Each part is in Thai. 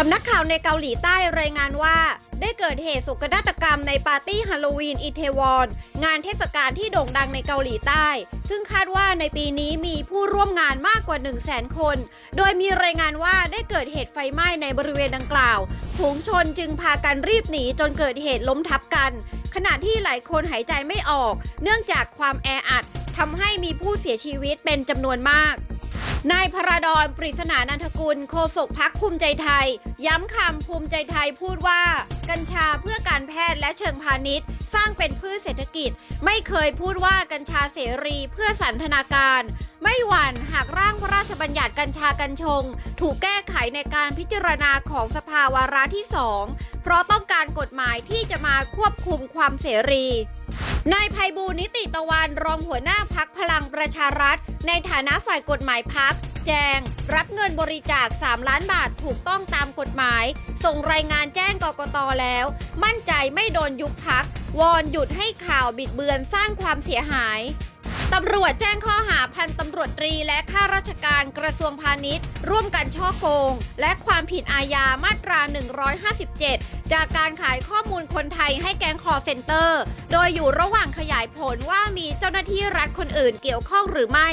สำนักข่าวในเกาหลีใต้รายงานว่า ได้เกิดเหตุโศกนาฏกรรมในปาร์ตี้ฮาโลวีนอิเทวอน งานเทศกาลที่โด่งดังในเกาหลีใต้ ซึ่งคาดว่าในปีนี้มีผู้ร่วมงานมากกว่า 1 0 0 0 0แสนคน โดยมีรายงานว่าได้เกิดเหตุไฟไหม้ในบริเวณดังกล่าว ฝูงชนจึงพากันรีบหนีจนเกิดเหตุล้มทับกัน ขณะที่หลายคนหายใจไม่ออก เนื่องจากความแออัดทำให้มีผู้เสียชีวิตเป็นจำนวนมาก นายพระดอนปริศนานันทกุลโฆษกพักภูมิใจไทย ย้ำคำภูมิใจไทยพูดว่า กัญชาเพื่อการแพทย์และเชิงพาณิชย์ สร้างเป็นพืชเศรษฐกิจ ไม่เคยพูดว่ากัญชาเสรีเพื่อสันทนาการ ไม่หวั่นหากร่างพระราชบัญญัติกัญชากัญชง ถูกแก้ไขในการพิจารณาของสภาวาระที่สองเพราะต้องการกฎหมายที่จะมาควบคุมความเสรี นายภัยบูลนิติตะวันรองหัวหน้าพักพลังประชารัฐ ในฐานะฝ่ายกฎหมายพักแจงรับเงินบริจาค 3 ล้านบาทถูกต้องตามกฎหมาย ส่งรายงานแจ้งกกตแล้ว มั่นใจไม่โดนยุบพัก วอนหยุดให้ข่าวบิดเบือนสร้างความเสียหาย ตำรวจแจ้งข้อหาพันตำรวจตรีและข้าราชการกระทรวงพาณิชย์ ร่วมกันช่อโกง และความผิดอาญามาตรา 157 จากการขายข้อมูลคนไทยให้แก๊งคอเซ็นเตอร์ โดยอยู่ระหว่างขยายผลว่ามีเจ้าหน้าที่รัฐคนอื่นเกี่ยวข้องหรือไม่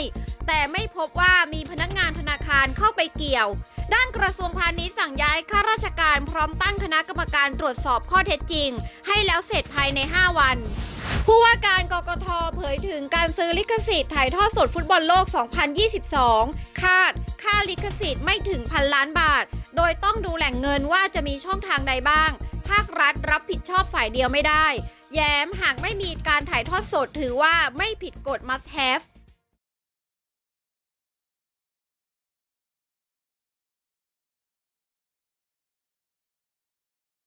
แต่ไม่พบว่ามีพนักงานธนาคารเข้าไปเกี่ยวด้านกระทรวงพาณิชย์สั่งย้ายข้าราชการพร้อมตั้งคณะกรรมการตรวจสอบข้อเท็จจริง ให้แล้วเสร็จภายใน 5 วัน ผู้ว่าการกกทเผยถึงการซื้อลิขสิทธิ์ถ่ายทอดสดฟุตบอลโลก 2022 คาด ค่าลิขสิทธิ์ไม่ถึงพันล้านบาท โดยต้องดูแหล่งเงินว่าจะมีช่องทางใดบ้าง ภาครัฐรับผิดชอบฝ่ายเดียวไม่ได้ แย้มหากไม่มีการถ่ายทอดสดถือว่าไม่ผิดกฎ must have